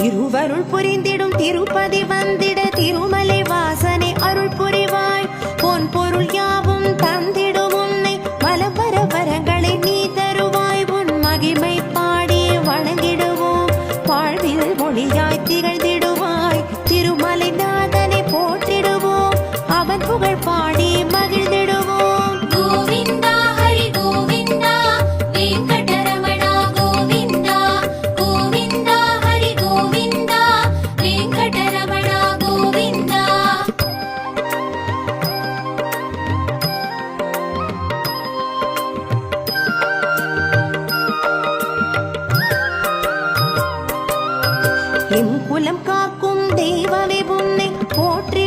திருவருள் புரிந்திடும் திருப்பதி வந்திட திருமலை வாசனை அருள் புரிவாய். பொன் பொருள் யாவும் தந்திடும் உன்னை பலபர வரங்களை நீ தருவாய். உன் மகிமை பாடி வணங்கிடுவோம். வாழ்வில் மொழியாய் திகழ்ந்திடுவாய். திரு எம் குலம் காக்கும் தேவனை உன்னை போற்றி